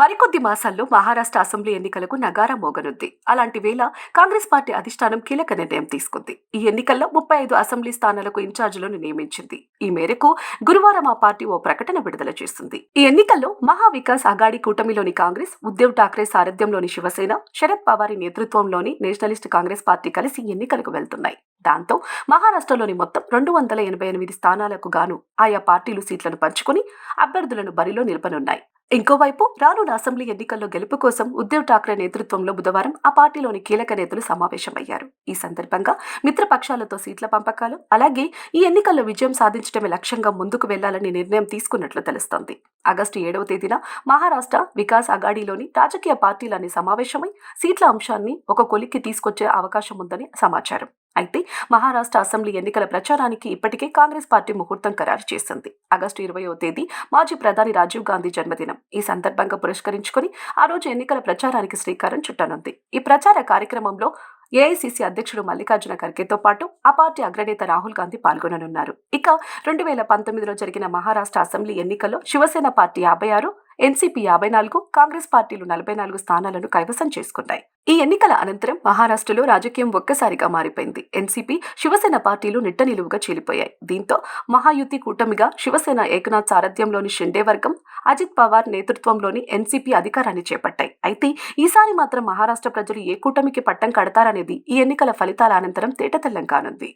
మరికొద్ది మాసాల్లో మహారాష్ట్ర అసెంబ్లీ ఎన్నికలకు నగారా మోగనుంది. అలాంటి వేళ కాంగ్రెస్ పార్టీ అధిష్టానం కీలక నిర్ణయం తీసుకుంది. ఈ ఎన్నికల్లో ముప్పై ఐదు అసెంబ్లీ స్థానాలకు ఇన్ఛార్జీలను నియమించింది. ఈ మేరకు గురువారం ఆ పార్టీ ఓ ప్రకటన విడుదల చేసింది. ఈ ఎన్నికల్లో మహా వికాస్ అగాడి కూటమిలోని కాంగ్రెస్ ఉద్దవ్ ఠాక్రే సారథ్యంలోని శివసేన శరద్ పవారి నేతృత్వంలోని నేషనలిస్ట్ కాంగ్రెస్ పార్టీ కలిసి ఎన్నికలకు వెళ్తున్నాయి. దాంతో మహారాష్ట్రలోని మొత్తం రెండు వందల ఎనభై ఎనిమిది స్థానాలకు గాను ఆయా పార్టీలు సీట్లను పంచుకుని అభ్యర్థులను బరిలో నిలపనున్నాయి. ఇంకోవైపు రానున్న అసెంబ్లీ ఎన్నికల్లో గెలుపు కోసం ఉద్దవ్ ఠాక్రే నేతృత్వంలో బుధవారం ఆ పార్టీలోని కీలక నేతలు సమావేశమయ్యారు. ఈ సందర్భంగా మిత్రపక్షాలతో సీట్ల పంపకాలు అలాగే ఈ ఎన్నికల్లో విజయం సాధించడమే లక్ష్యంగా ముందుకు వెళ్ళాలని నిర్ణయం తీసుకున్నట్లు తెలుస్తోంది. ఆగస్టు ఏడవ తేదీన మహారాష్ట్ర వికాస్ అగాడిలోని రాజకీయ పార్టీలన్నీ సమావేశమై సీట్ల అంశాన్ని ఒక కొలిక్కి తీసుకొచ్చే అవకాశం ఉందని సమాచారం. అయితే మహారాష్ట్ర అసెంబ్లీ ఎన్నికల ప్రచారానికి ఇప్పటికే కాంగ్రెస్ పార్టీ ముహూర్తం ఖరారు చేసింది. ఆగస్టు ఇరవయో తేదీ మాజీ ప్రధాని రాజీవ్ గాంధీ జన్మదినం. ఈ సందర్భంగా పురస్కరించుకుని ఆ రోజు ఎన్నికల ప్రచారానికి శ్రీకారం చుట్టనుంది. ఈ ప్రచార కార్యక్రమంలో ఏఐసిసి అధ్యక్షుడు మల్లికార్జున ఖర్గేతో పాటు ఆ పార్టీ అగ్రనేత రాహుల్ గాంధీ పాల్గొననున్నారు. ఇక రెండు వేల పంతొమ్మిదిలో జరిగిన మహారాష్ట్ర అసెంబ్లీ ఎన్నికల్లో శివసేన పార్టీ యాభై ఆరు ఎన్సీపీ యాభై నాలుగు కాంగ్రెస్ పార్టీలు నలభై నాలుగు స్థానాలను కైవసం చేసుకున్నాయి. ఈ ఎన్నికల అనంతరం మహారాష్ట్రలో రాజకీయం ఒక్కసారిగా మారిపోయింది. ఎన్సీపీ శివసేన పార్టీలు నిట్ట నిలువుగా చీలిపోయాయి. దీంతో మహాయుతి కూటమిగా శివసేన ఏకనాథ్ సారథ్యంలోని షిండే వర్గం అజిత్ పవార్ నేతృత్వంలోని ఎన్సీపీ అధికారాన్ని చేపట్టాయి. అయితే ఈసారి మాత్రం మహారాష్ట్ర ప్రజలు ఏ కూటమికి పట్టం కడతారనేది ఈ ఎన్నికల ఫలితాల అనంతరం తేటతెల్లం కానుంది.